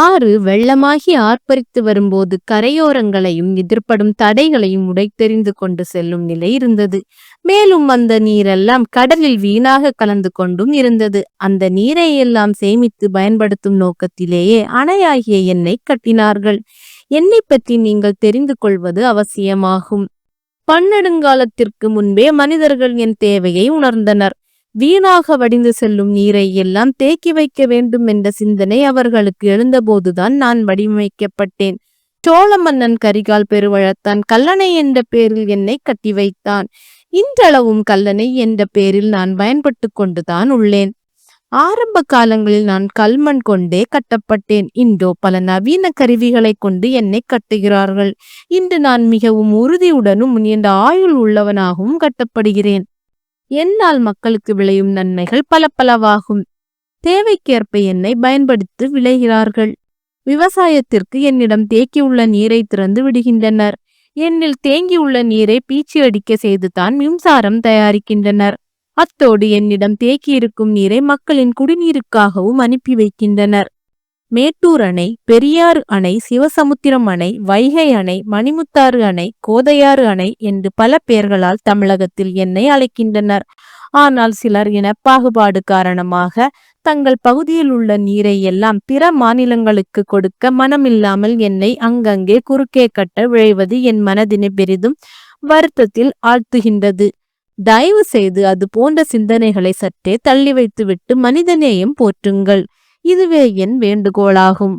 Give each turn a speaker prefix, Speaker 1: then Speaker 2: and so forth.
Speaker 1: ஆறு வெள்ளமாகி ஆர்ப்பரித்து வரும்போது கரையோரங்களையும் எதிர்ப்படும் தடைகளையும் உடைத்தெறிந்து கொண்டு செல்லும் நிலை இருந்தது. மேலும் அந்த நீரெல்லாம் கடலில் வீணாக கலந்து கொண்டும் இருந்தது. அந்த நீரை எல்லாம் சேமித்து பயன்படுத்தும் நோக்கத்திலேயே அணையாகிய எண்ணெய் கட்டினார்கள். எண்ணெய் பற்றி நீங்கள் தெரிந்து கொள்வது அவசியமாகும். பன்னெடுங்காலத்திற்கு முன்பே மனிதர்கள் என் தேவையை உணர்ந்தனர். வீணாக வடிந்து செல்லும் நீரை எல்லாம் தேக்கி வைக்க வேண்டும் என்ற சிந்தனை அவர்களுக்கு எழுந்தபோதுதான் நான் வடிவமைக்கப்பட்டேன். சோழ மன்னன் கரிகால் பெருவழத்தான் கல்லணை என்ற பேரில் என்னை கட்டி வைத்தான். இன்றளவும் கல்லணை என்ற பேரில் நான் பயன்பட்டு கொண்டுதான் உள்ளேன். ஆரம்ப காலங்களில் நான் கல்மண் கொண்டே கட்டப்பட்டேன். இன்றோ பல நவீன கருவிகளை கொண்டு என்னை கட்டுகிறார்கள். இன்று நான் மிகவும் உறுதியுடனும் நீண்ட ஆயுள் உள்ளவனாகவும் கட்டப்படுகிறேன். என்னால் மக்களுக்கு விளையும் நன்மைகள் பல பலவாகும் தேவைக்கேற்ப என்னை பயன்படுத்தி விளைகிறார்கள். விவசாயத்திற்கு என்னிடம் தேக்கியுள்ள நீரை திறந்து விடுகின்றனர். என்னில் தேங்கியுள்ள நீரை பீச்சி அடிக்க செய்துதான் மின்சாரம் தயாரிக்கின்றனர். அத்தோடு என்னிடம் தேக்கியிருக்கும் நீரை மக்களின் குடிநீருக்காகவும் அனுப்பி வைக்கின்றனர். மேட்டூர் அணை பெரியாறு அணை சிவசமுத்திரம் அணை வைகை அணை மணிமுத்தாறு அணை கோதையாறு அணை என்று பல பெயர்களால் தமிழகத்தில் என்னை அழைக்கின்றனர். ஆனால் சிலர் இனப்பாகுபாடு காரணமாக தங்கள் பகுதியில் உள்ள நீரை எல்லாம் பிற மாநிலங்களுக்கு கொடுக்க மனமில்லாமல் என்னை அங்கங்கே குறுக்கே கட்ட விழைவது என் மனதினை பெரிதும் வருத்தத்தில் ஆழ்த்துகின்றது. தயவு செய்து அது போன்ற சிந்தனைகளை சற்றே தள்ளி வைத்துவிட்டு மனிதநேயம் போற்றுங்கள். இதுவே என் வேண்டுகோளாகும்.